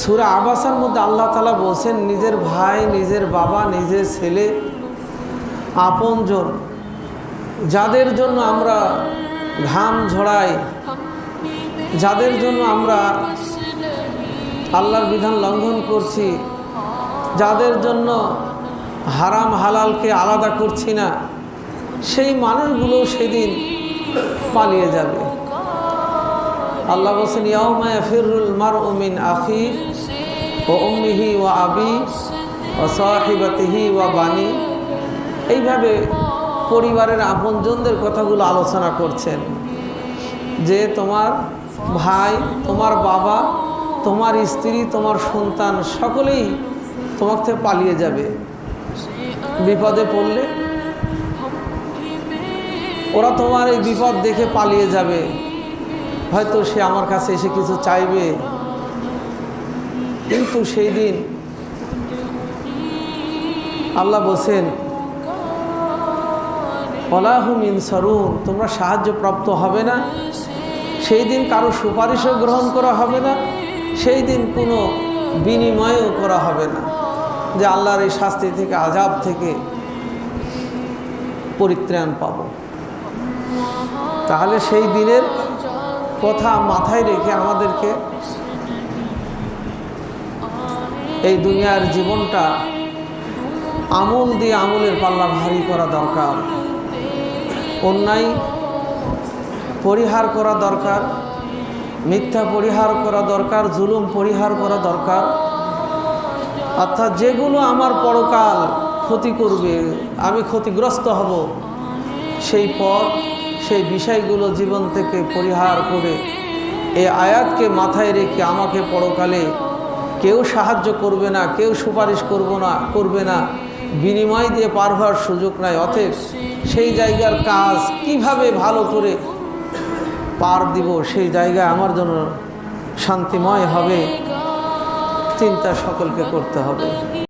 সুরা আবাসার মধ্যে আল্লাহ তালা বলছেন, নিজের ভাই, নিজের বাবা, নিজের ছেলে, আপনজন, যাদের জন্য আমরা ঘাম ঝড়াই যাদের জন্য আমরা আল্লাহর বিধান লঙ্ঘন করছি, যাদের জন্য হারাম হালালকে আলাদা করছি না, সেই মানুষগুলো সেদিন পালিয়ে যাবে। আল্লাহ বলছেন ইয়াউমায়া ফিরুল মার উমিন আখি ও উম্মিহি ও আবি ও সাহিবাতিহি ও বানি। এইভাবে পরিবারের আপনজনদের কথাগুলো আলোচনা করছেন। যে তোমার ভাই, তোমার বাবা, তোমার স্ত্রী, তোমার সন্তান সকলেই তোমার থেকে পালিয়ে যাবে। বিপদে পড়লে ওরা তোমার এই বিপদ দেখে পালিয়ে যাবে। হয়তো সে আমার কাছে এসে কিছু চাইবে। কিন্তু সেই দিন আল্লাহ বলছেন অলাহুমিন সরুন তোমরা সাহায্যপ্রাপ্ত হবে না। সেই দিন কারও সুপারিশও গ্রহণ করা হবে না। সেই দিন কোনো বিনিময়ও করা হবে না। যে আল্লাহর এই শাস্তি থেকে আজাব থেকে পরিত্রাণ পাব। তাহলে সেই দিনের কথা মাথায় রেখে আমাদেরকে এই দুনিয়ার জীবনটা আমল দিয়ে আমলের পাল্লা ভারী করা দরকার। অন্যায় পরিহার করা দরকার, মিথ্যা পরিহার করা দরকার, জুলুম পরিহার করা দরকার। অর্থাৎ যেগুলো আমার পরকাল ক্ষতি করবে, আমি ক্ষতিগ্রস্ত হব, সেই পথ সেই বিষয়গুলো জীবন থেকে পরিহার করে এই আয়াতকে মাথায় রেখে আমাকে পরকালে কেউ সাহায্য করবে না, কেউ সুপারিশ করব না, করবে না। বিনিময় দিয়ে পার হওয়ার সুযোগ নাই। অতএব সেই জায়গার কাজ কীভাবে ভালো করে পার দিব, সেই জায়গায় আমার জন্য শান্তিময় হবে। চিন্তা সকলকে করতে হবে।